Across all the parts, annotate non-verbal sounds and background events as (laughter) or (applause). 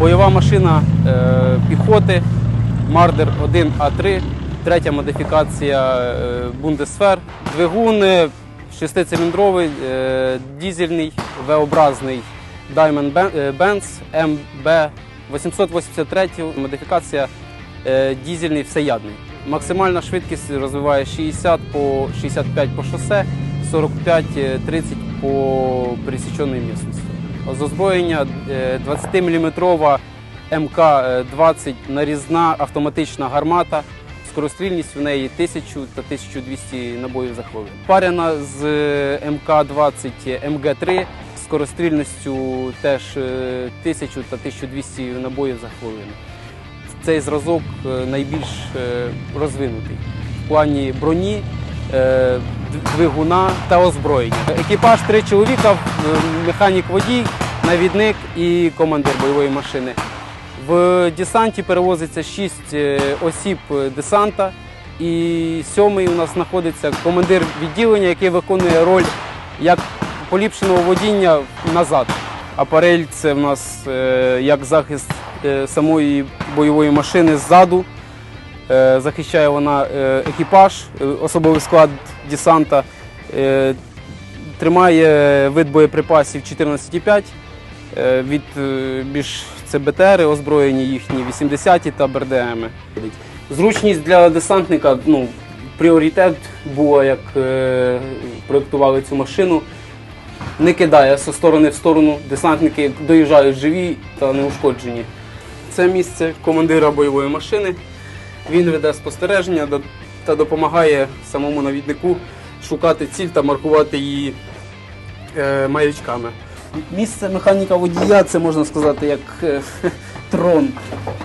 бойова машина е, піхоти Мардер 1А3, третя модифікація е, Бундесфер. Двигун е, шестициліндровий, е, дізельний, V-образний Diamond е, Benz MB 883 модифікація е, дізельний всеядний. Максимальна швидкість розвиває 60 по 65 по шосе, 45-30 по пересіченій місцевості. З озброєння 20-мм МК-20 нарізна автоматична гармата. Скорострільність в неї 1000 та 1200 набоїв за хвилину. Парена з МК-20 МГ-3 скорострільністю теж е, 1000 та 1200 набоїв за хвилину. Цей зразок е, найбільш е, розвинутий в плані броні, е, двигуна та озброєння. Екіпаж три чоловіка, е, механік-водій, навідник і командир бойової машини. В десанті перевозиться 6 осіб е, десанта. І сьомий у нас знаходиться командир відділення, який виконує роль як поліпшеного водіння назад. Апарель це в нас е, як захист е, самої бойової машини ззаду. Е, захищає вона е, екіпаж, е, особовий склад десанта. Е, тримає вид боєприпасів 14,5 е, від е, більш це БТРи озброєні їхні 80-ті та БРДМи. Зручність для десантника, ну, пріоритет було, як е, проєктували цю машину. Не кидає зі сторони в сторону. Десантники доїжджають живі та неушкоджені. Це місце командира бойової машини. Він веде спостереження та допомагає самому навіднику шукати ціль та маркувати її е, маячками. Місце механіка водія це можна сказати як е, (laughs) трон.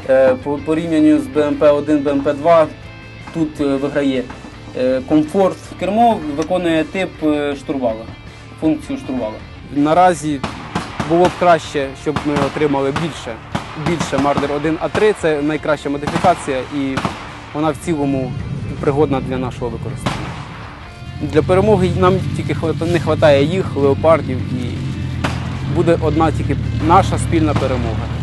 Е, по порівнянню з БМП-1, БМП-2 тут е, виграє е, комфорт. Кермо виконує тип е, штурвала, функцію штурвала. Наразі було б краще, щоб ми отримали більше, більше Мардер 1 А3. Це найкраща модифікація і вона в цілому пригодна для нашого використання. Для перемоги нам тільки не вистачає їх, леопардів, і буде одна тільки наша спільна перемога.